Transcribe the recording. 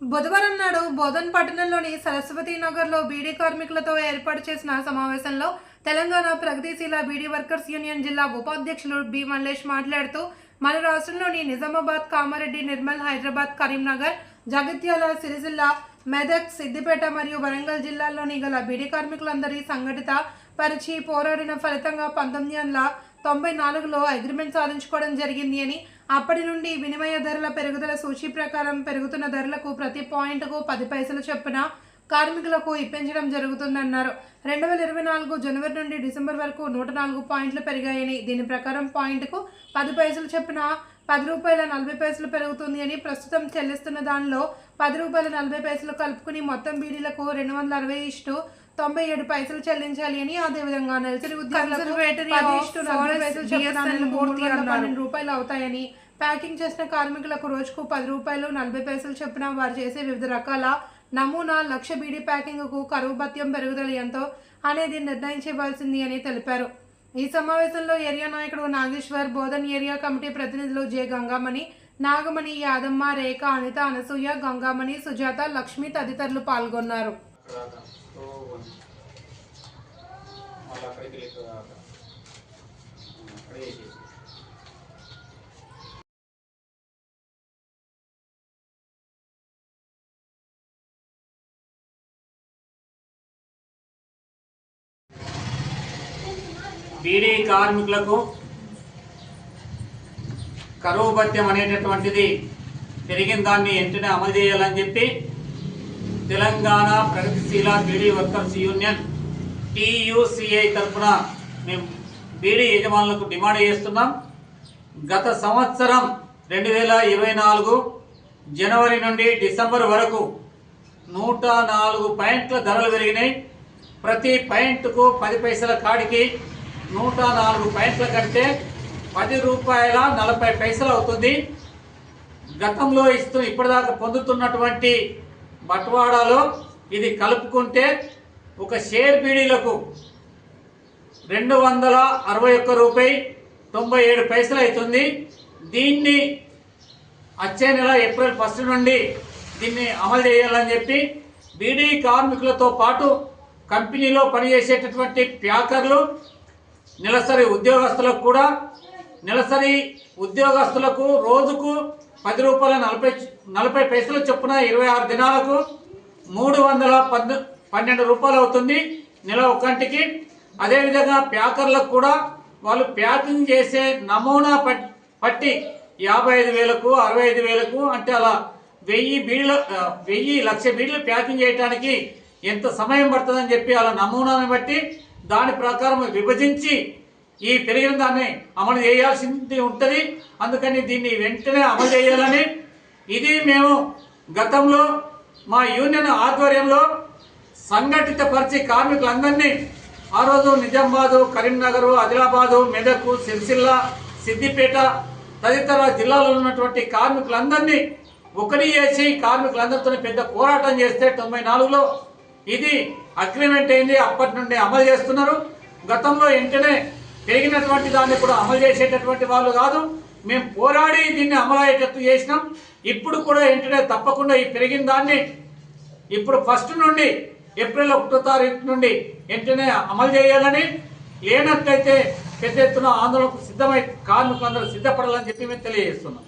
బుధవారం నాడు బోధన్ పట్టణంలోని సరస్వతి నగర్లో బీడీ కార్మికులతో ఏర్పాటు చేసిన సమావేశంలో తెలంగాణ ప్రగతిశీల బీడీ వర్కర్స్ యూనియన్ జిల్లా ఉపాధ్యక్షులు బి మల్లేష్ మాట్లాడుతూ మన రాష్ట్రంలోని నిజామాబాద్ కామారెడ్డి నిర్మల్ హైదరాబాద్ కరీంనగర్ జగిత్యాల సిరిసిల్ల మెదక్ సిద్దిపేట మరియు వరంగల్ జిల్లాల్లోని గల బీడీ కార్మికులందరి సంఘటిత పరిచి పోరాడిన ఫలితంగా పంతొమ్మిది వందల తొంభై నాలుగులో అగ్రిమెంట్ సాధించుకోవడం జరిగింది అని అప్పటి నుండి వినిమయ ధరల పెరుగుదల సూచి ప్రకారం పెరుగుతున్న ధరలకు ప్రతి పాయింట్కు పది పైసలు చొప్పున కార్మికులకు ఇప్పించడం జరుగుతుందన్నారు. రెండు వేల ఇరవై నాలుగు జనవరి నుండి డిసెంబర్ వరకు నూట నాలుగు పాయింట్లు పెరిగాయని దీని ప్రకారం పాయింట్కు పది పైసలు చొప్పున పది రూపాయల నలభై పైసలు పెరుగుతుంది అని ప్రస్తుతం చెల్లిస్తున్న దానిలో పది రూపాయల నలభై పైసలు కలుపుకుని మొత్తం బీడీలకు రెండు వందల అరవై ఇష్టు తొంభై ఏడు పైసలు చెల్లించాలి అని అదేవిధంగా నెలసరి ఉద్యోగులకు రూపాయలు అవుతాయని ప్యాకింగ్ చేసిన కార్మికులకు రోజుకు పది రూపాయలు నలభై పైసలు చొప్పున వారు చేసే వివిధ రకాల నమూనా లక్ష బీడీ ప్యాకింగ్కు కరువు భత్యం పెరుగుదల ఎంతో అనేది నిర్ణయించవలసింది అని తెలిపారు. ఈ సమావేశంలో ఏరియా నాయకుడు నాగేశ్వర్ బోధన్ ఏరియా కమిటీ ప్రతినిధులు జె గంగామణి నాగమణి యాదమ్మ రేఖ అనిత అనసూయ గంగామణి సుజాత లక్ష్మి తదితరులు పాల్గొన్నారు. రాక సో మళ్ళీ అక్కడికి లెక్క అక్కడే. చేసేసి బీడీ కార్మికులకు కరువు భత్యం అనేటటువంటిది పెరిగిన దాన్ని వెంటనే అమలు చేయాలని చెప్పి తెలంగాణ ప్రగతిశీల బీడీ వర్కర్స్ యూనియన్ టీయూసీఐ తరఫున మేము బీడీ యజమానులకు డిమాండ్ చేస్తున్నాం. గత సంవత్సరం రెండు వేల ఇరవై నాలుగు జనవరి నుండి డిసెంబర్ వరకు నూట నాలుగు పాయింట్ల ధరలు పెరిగినాయి. ప్రతి పాయింట్కు పది పైసల కాడికి నూట నాలుగు పాయింట్ల కంటే పది రూపాయల నలభై పైసలు అవుతుంది. గతంలో ఇస్తూ ఇప్పటిదాకా పొందుతున్నటువంటి బట్వాడాలో ఇది కలుపుకుంటే ఒక షేర్ బీడీలకు రెండు వందల అరవై ఒక్క రూపాయి తొంభై ఏడు పైసలు అవుతుంది. దీన్ని వచ్చే నెల ఏప్రిల్ ఫస్ట్ నుండి దీన్ని అమలు చేయాలని చెప్పి బీడీ కార్మికులతో పాటు కంపెనీలో పనిచేసేటటువంటి ప్యాకర్లు నెలసరి ఉద్యోగస్తులకు కూడా నెలసరి ఉద్యోగస్తులకు రోజుకు పది రూపాయల నలభై నలభై పైసలు చొప్పున ఇరవై ఆరు దినాలకు మూడు వందల పద్ పన్నెండు రూపాయలు అవుతుంది నెల ఒక్కంటికి. అదేవిధంగా ప్యాకర్లకు కూడా వాళ్ళు ప్యాకింగ్ చేసే నమూనా పట్టి యాభై ఐదు వేలకు అరవై ఐదు వేలకు అంటే అలా వెయ్యి బీళ్ళ వెయ్యి లక్ష బీళ్ళు ప్యాకింగ్ చేయడానికి ఎంత సమయం పడుతుందని చెప్పి అలా నమూనాను బట్టి దాని ప్రకారం విభజించి ఈ పెరిగిన దాన్ని అమలు చేయాల్సింది ఉంటుంది. అందుకని దీన్ని వెంటనే అమలు చేయాలని ఇది మేము గతంలో మా యూనియన్ ఆధ్వర్యంలో సంఘటిత పరిచి కార్మికులందరినీ ఆ రోజు నిజామాబాదు కరీంనగర్ ఆదిలాబాదు మెదక్ సిరిసిల్ల సిద్దిపేట తదితర జిల్లాలో ఉన్నటువంటి కార్మికులందరినీ ఒకటి చేసి కార్మికులందరితో పెద్ద పోరాటం చేస్తే తొంభై నాలుగులో ఇది అగ్రిమెంట్ అయింది. అప్పటి నుండి అమలు చేస్తున్నారు. గతంలో వెంటనే పెరిగినటువంటి దాన్ని కూడా అమలు చేసేటటువంటి వాళ్ళు కాదు. మేము పోరాడి దీన్ని అమలయ్యేటట్టు చేసినాం. ఇప్పుడు కూడా వెంటనే తప్పకుండా ఈ పెరిగిన దాన్ని ఇప్పుడు ఫస్ట్ నుండి ఏప్రిల్ ఒకటో తారీఖు నుండి వెంటనే అమలు చేయాలని లేనట్లయితే పెద్ద ఎత్తున ఆందోళనకు సిద్ధమై కార్మికులందరూ సిద్ధపడాలని చెప్పి మేము తెలియజేస్తున్నాం.